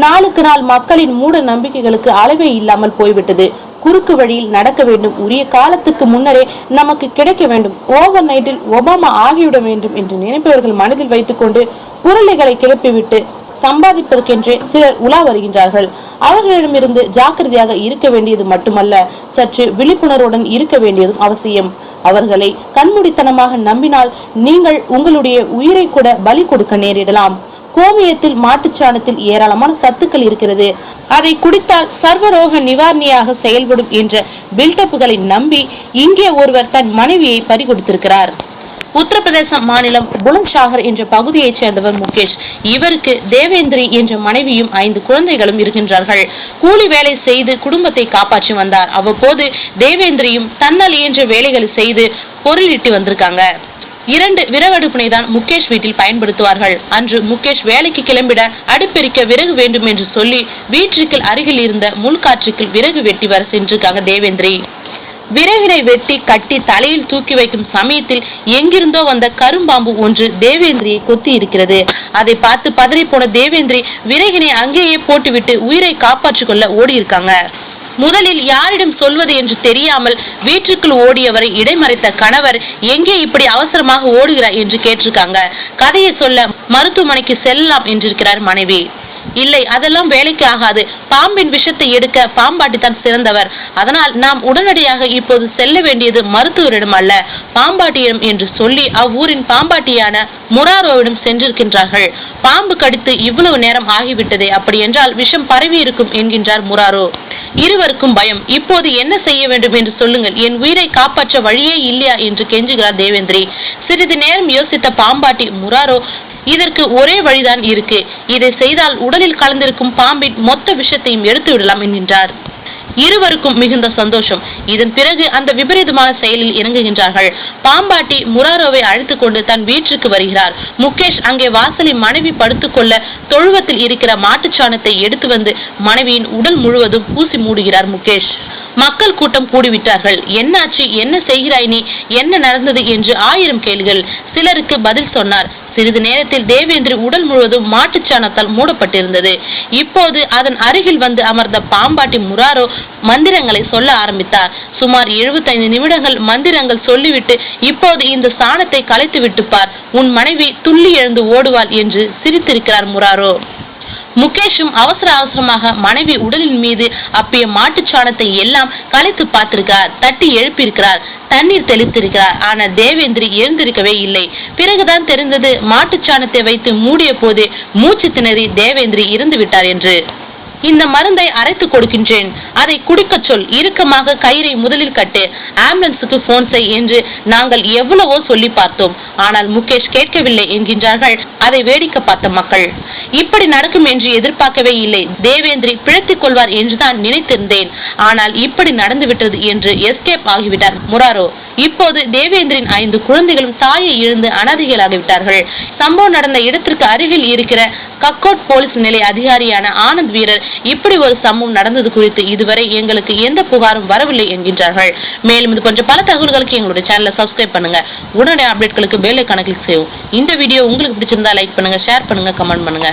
நாளுக்கு நாள் மக்களின் மூட நம்பிக்கைகளுக்கு அளவே இல்லாமல் போய்விட்டது. குறுக்கு வழியில் நடக்க வேண்டும். உரிய காலத்துக்கு முன்னரே நமக்கு கிடைக்க வேண்டும். ஓவர் நைட்டில் ஒபாமா ஆகிவிட வேண்டும் என்று நினைப்பவர்கள் மனதில் வைத்துக்கொண்டு குரலைகளை கிளப்பிவிட்டு சம்பாதிப்பதற்கென்றே சிலர் உலா வருகின்றார்கள். அவர்களிடமிருந்து ஜாக்கிரதையாக இருக்க வேண்டியது மட்டுமல்ல சற்று விழிப்புணர்வுடன் இருக்க வேண்டியதும் அவசியம். அவர்களை கண்மூடித்தனமாக நம்பினால் நீங்கள் உங்களுடைய உயிரை கூட பலி கொடுக்க நேரிடலாம். கோமியத்தில் மாட்டுச்சாணத்தில் ஏராளமான சத்துக்கள் இருக்கிறது. அதை குடித்தால் சர்வரோக நிவாரணியாக செயல்படும் என்ற பில்டப்புகளை நம்பி இங்கே ஒருவர் தன் மனைவியை பறிகொடுத்திருக்கிறார். உத்தரப்பிரதேச மாநிலம் புலந்த்ஷாகர் என்ற பகுதியைச் சேர்ந்தவர் முகேஷ். இவருக்கு தேவேந்திரி என்ற மனைவியும் ஐந்து குழந்தைகளும் இருக்கின்றார்கள். கூலி வேலை செய்து குடும்பத்தை காப்பாற்றி வந்தார். அவ்வப்போது தேவேந்திரியும் தன்னால் இயன்ற வேலைகளை செய்து பொருளிட்டு வந்திருக்காங்க. இரண்டு விறகடுப்பினை தான் முகேஷ் வீட்டில் பயன்படுத்துவார்கள். அன்று முகேஷ் வேலைக்கு கிளம்பிட அடுப்பெரிக்க விறகு வேண்டும் என்று சொல்லி வீட்டிற்கு அருகில் இருந்த முள்காற்றுக்கு விறகு வெட்டி வர சென்றிருக்காங்க தேவேந்திரி. விறகினை வெட்டி கட்டி தலையில் தூக்கி வைக்கும் சமயத்தில் எங்கிருந்தோ வந்த கரும்பாம்பு ஒன்று தேவேந்திரியை கொத்தி இருக்கிறது அதை பார்த்து பதறி போன தேவேந்திரி விறகினை அங்கேயே போட்டுவிட்டு உயிரை காப்பாற்றிக் கொள்ள ஓடி இருக்காங்க முதலில் யாரிடம் சொல்வது என்று தெரியாமல் வீட்டிற்குள் ஓடியவரை இடைமறைத்த கணவர் எங்கே இப்படி அவசரமாக ஓடுகிறார் என்று கேட்டிருக்காங்க. கதையை சொல்ல மருத்துவமனைக்கு செல்லலாம் என்றிருக்கிறார் மனைவி. இல்லை அதெல்லாம் வேலைக்கு ஆகாது. பாம்பின் விஷத்தை எடுக்க பாம்பாட்டி தான் சிறந்தவர். அதனால் நாம் உடனடியாக இப்போது செல்ல வேண்டியது மருத்துவரிடம் அல்ல பாம்பாட்டியிடம் என்று சொல்லி அவ்வூரின் பாம்பாட்டியான முராரோவிடம் சென்றிருக்கின்றார்கள். பாம்பு கடித்து இவ்வளவு நேரம் ஆகிவிட்டதே அப்படி என்றால் விஷம் பரவி இருக்கும் என்கின்றார் முராரோ. இருவருக்கும் பயம். இப்போது என்ன செய்ய வேண்டும் என்று சொல்லுங்கள். என் உயிரை காப்பாற்ற வழியே இல்லையா என்று கெஞ்சுகிறார் தேவேந்திரி. சிறிது நேரம் யோசித்த பாம்பாட்டி முராரோ இதற்கு ஒரே வழிதான் இருக்கு. இதை செய்தால் உடலில் கலந்திருக்கும் பாம்பின் மொத்த விஷத்தையும் எடுத்து விடலாம் என்கின்றார் இருவருக்கும் மிகுந்த சந்தோஷம். இதன் பிறகு அந்த விபரீதமான செயலில் இறங்குகின்றார்கள். பாம்பாட்டி முராரோவை அழைத்து கொண்டு தன் வீட்டிற்கு வருகிறார். முகேஷ் அங்கே வாசலில் மனைவி படுத்துக்கொள்ள தொழுவத்தில் இருக்கிற மாட்டுச்சாணத்தை எடுத்து வந்து மனைவியின் உடல் முழுவதும் பூசி மூடுகிறார் முகேஷ். மக்கள் கூட்டம் கூடிவிட்டார்கள். என்னாச்சு? என்ன செய்கிறாய் நீ? என்ன நடந்தது? என்று ஆயிரம் கேள்விகள் சிலருக்கு பதில் சொன்னார். சிறிது நேரத்தில் தேவேந்திரி உடல் முழுவதும் மாட்டுச்சாணத்தால் மூடப்பட்டிருந்தது. இப்போது அதன் அருகில் வந்து அமர்ந்த பாம்பாட்டி முராரோ மந்திரங்களை சொல்ல ஆரம்பித்தார். சுமார் 75 நிமிடங்கள் மந்திரங்கள் சொல்லிவிட்டு இப்போது இந்த சாணத்தை கலைத்து விட்டுப்பார் உன் மனைவி துள்ளி எழுந்து ஓடுவாள் என்று சிரித்திருக்கிறார் முராரோ. முகேஷும் அவசர அவசரமாக மனைவி உடலின் மீது அப்பிய மாட்டுச்சாணத்தை எல்லாம் கலைத்து பார்த்திருக்கிறார். தட்டி எழுப்பியிருக்கிறார். தண்ணீர் தெளித்திருக்கிறார். ஆனால் தேவேந்திரி எழுந்திருக்கவே இல்லை. பிறகுதான் தெரிந்தது மாட்டுச்சாணத்தை வைத்து மூடிய போது மூச்சு திணறி தேவேந்திரி இறந்து விட்டார் என்று. இந்த மருந்தை அரைத்து கொடுக்கின்றேன். அதை குடிக்கச் சொல். இறுக்கமாக கயிறை முதலில் கட்டு. ஆம்புலன்ஸுக்கு போன் செய் என்று நாங்கள் எவ்வளவோ சொல்லி பார்த்தோம். ஆனால் முகேஷ் கேட்கவில்லை என்கின்றார்கள். அதை வேடிக்கை பார்த்த மக்கள். இப்படி நடக்கும் என்று எதிர்பார்க்கவே இல்லை. தேவேந்திரி பிழைத்துக் கொள்வார் என்றுதான் நினைத்திருந்தேன். ஆனால் இப்படி நடந்துவிட்டது என்று எஸ்கேப் ஆகிவிட்டார். முராரோ இப்போது தேவேந்திரின் ஐந்து குழந்தைகளும் தாயை இழந்து அனாதைகளாகிவிட்டார்கள் சம்பவம் நடந்த இடத்திற்கு அருகில் இருக்கிற கக்கோட் போலீஸ் நிலைய அதிகாரியான ஆனந்த் வீரர் இப்படி ஒரு சம்பவம் நடந்தது குறித்து இதுவரை எங்களுக்கு எந்த புகாரும் வரவில்லை என்கின்றார்கள். மேலும் இது போன்ற பல தகவல்களுக்கு எங்களுடைய சேனலை சப்ஸ்கிரைப் பண்ணுங்க. உடனே அப்டேட்களுக்கு பெல் ஐக்கான கிளிக் செய்யும் இந்த வீடியோ உங்களுக்கு பிடிச்சிருந்தா லைக் பண்ணுங்க ஷேர் பண்ணுங்க கமெண்ட் பண்ணுங்க.